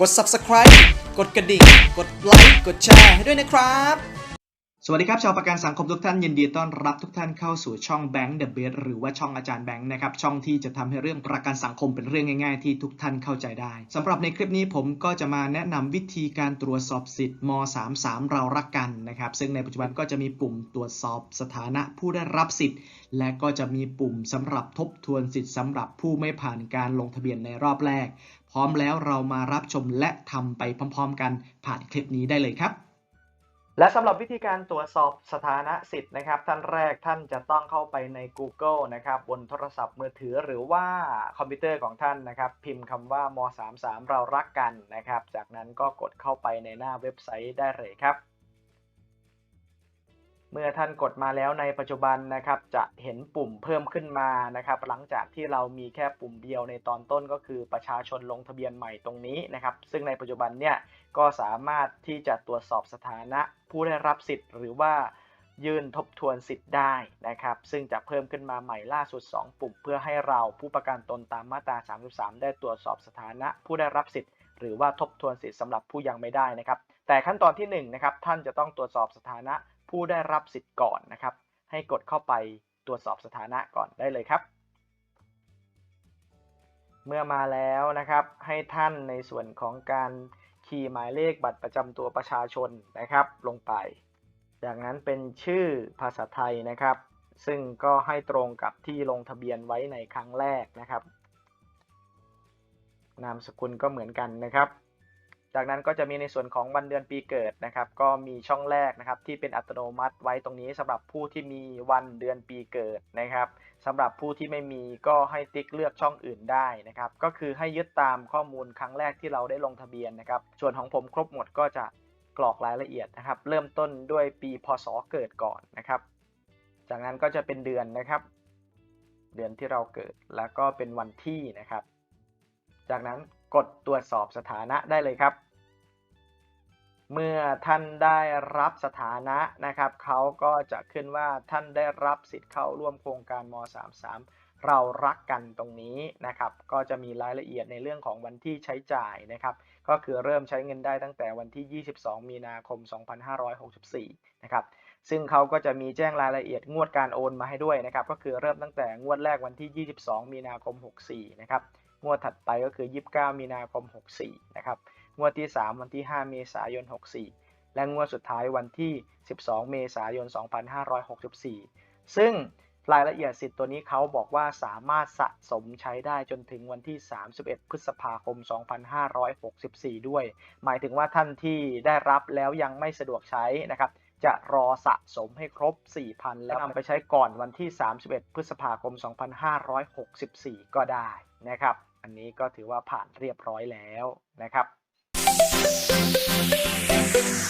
กด subscribe กดกระดิ่ง กดไลค์ กดแชร์ให้ด้วยนะครับ สวัสดีครับชาวประกันสังคมทุกท่านยินดีต้อนรับทุกท่านเข้าสู่ช่อง Bank The Best หรือว่าช่องอาจารย์แบงค์นะครับช่องที่จะทำให้เรื่องประกันสังคมเป็นเรื่องง่าย ๆ ที่ทุกท่านเข้าใจได้สำหรับในคลิปนี้ผมก็จะมาแนะนำวิธีการตรวจสอบสิทธิ์ม 33 เรารักกันนะครับซึ่งในปัจจุบันก็จะมีปุ่มตรวจสอบสถานะผู้ได้รับสิทธิ์ และก็จะมีปุ่มสำหรับทบทวนสิทธิ์สำหรับผู้ไม่ผ่านการลงทะเบียนในรอบแรก พร้อมแล้วเรามารับชมและทำไปพร้อม ๆ กันผ่านคลิปนี้ได้เลยครับ และสำหรับวิธีการตรวจสอบสถานะสิทธิ์นะครับ ท่านแรกท่านจะต้องเข้าไปใน Google นะครับบนโทรศัพท์มือถือหรือว่าคอมพิวเตอร์ของท่านนะครับ พิมพ์คำว่าม 33 เรารักกันนะครับ จากนั้นก็กดเข้าไปในหน้าเว็บไซต์ได้เลยครับ เมื่อท่านกดมาแล้วในปัจจุบันนะครับจะเห็นปุ่มเพิ่มขึ้นมานะครับหลังจากที่เรามีแค่ปุ่มเดียวในตอนต้นก็คือประชาชนลงทะเบียนใหม่ตรงนี้นะครับซึ่งในปัจจุบันเนี่ยก็สามารถที่จะตรวจสอบสถานะผู้ได้รับสิทธิ์หรือว่ายื่นทบทวนสิทธิ์ได้นะครับ ซึ่งจะเพิ่มขึ้นมาใหม่ล่าสุด 2 ปุ่ม เพื่อให้เราผู้ประกันตนตามมาตรา 33 ได้ตรวจสอบสถานะผู้ได้รับสิทธิ์ หรือว่าทบทวนสิทธิ์สำหรับผู้ยังไม่ได้นะครับ แต่ขั้นตอนที่1นะครับท่านจะต้องตรวจสอบสถานะ ผู้ได้รับสิทธิ์ก่อนนะครับ ให้กดเข้าไปตรวจสอบสถานะก่อนได้เลยครับ เมื่อมาแล้วนะครับ ให้ท่านในส่วนของการคีย์หมายเลขบัตรประจำตัวประชาชนนะครับ ลงไป จากนั้นเป็นชื่อภาษาไทยนะครับ ซึ่งก็ให้ตรงกับที่ลงทะเบียนไว้ในครั้งแรกนะครับ นามสกุลก็เหมือนกันนะครับ จากนั้นก็จะมีในส่วนของวันเดือนปีเกิดนะครับ ก็มีช่องแรกนะครับที่เป็นอัตโนมัติไว้ตรงนี้สำหรับผู้ที่มีวันเดือนปีเกิดนะครับสำหรับผู้ที่ไม่มีก็ให้ติ๊กเลือกช่องอื่นได้นะครับ ก็คือให้ยึดตามข้อมูลครั้งแรกที่เราได้ลงทะเบียนนะครับ ส่วนของผมครบหมดก็จะกรอกรายละเอียดนะครับ เริ่มต้นด้วยปีพศเกิดก่อนนะครับ จากนั้นก็จะเป็นเดือนนะครับ เดือนที่เราเกิดแล้วก็เป็นวันที่นะครับ จากนั้นกดตรวจสอบสถานะได้เลยครับ เมื่อท่านได้รับสถานะนะครับเขาก็จะขึ้นว่าท่านได้รับสิทธิ์เข้าร่วมโครงการม 33 เรารักกันตรงนี้นะครับ ก็จะมีรายละเอียดในเรื่องของวันที่ใช้จ่ายนะครับ ก็คือเริ่มใช้เงินได้ตั้งแต่วันที่ 22 มีนาคม 2564 นะครับซึ่งเขาก็จะมีแจ้งรายละเอียดงวดการโอนมาให้ด้วยนะครับ ก็คือเริ่มตั้งแต่งวดแรกวันที่ 22 มีนาคม 64 นะครับ งวดถัดไปก็คือ 29 มีนาคม 64 นะครับ งวดที่ 3 วันที่ 5 เมษายน 64 และงวดสุดท้ายวันที่ 12 เมษายน 2564 ซึ่งรายละเอียดสิทธิ์ตัวนี้เขาบอกว่าสามารถสะสมใช้ได้จนถึงวันที่ 31 พฤษภาคม 2564 ด้วย หมายถึงว่าท่านที่ได้รับแล้วยังไม่สะดวกใช้นะครับ จะรอสะสมให้ครบ 4,000 แล้วนำไปใช้ก่อนวันที่ 31 พฤษภาคม 2564 ก็ได้นะครับ อันนี้ก็ถือว่าผ่านเรียบร้อยแล้วนะครับ えっ?